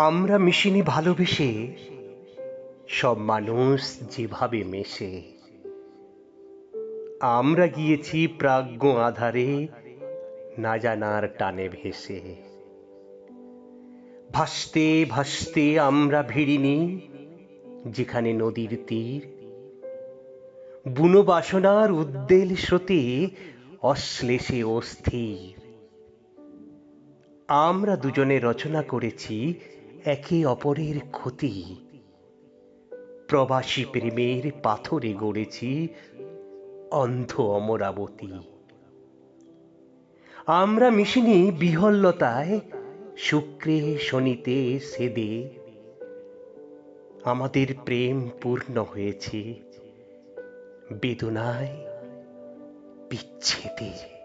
আমরা মিশিনি ভালোবেসে, সব মানুষ যেভাবে মেশে। আমরা গিয়েছি প্রাজ্ঞ আধারে, না জানার টানে ভেসে। ভাসতে ভাসতে আমরা ভিড়িনি, যেখানে নদীর তীর। বুনো বাসনার উদ্বেল স্রোতে অশ্লেষে অস্থির। আমরা দুজনে রচনা করেছি একে অপরের ক্ষতি। প্রবাসী প্রেমের পাথরে গড়েছি অন্ধ অমরাবতী। আমরা মিশিনি বিহল্লতায়, শুক্রে শনিতে সেদে। আমাদের প্রেম পূর্ণ হয়েছে, বেদনায় বিচ্ছেদে।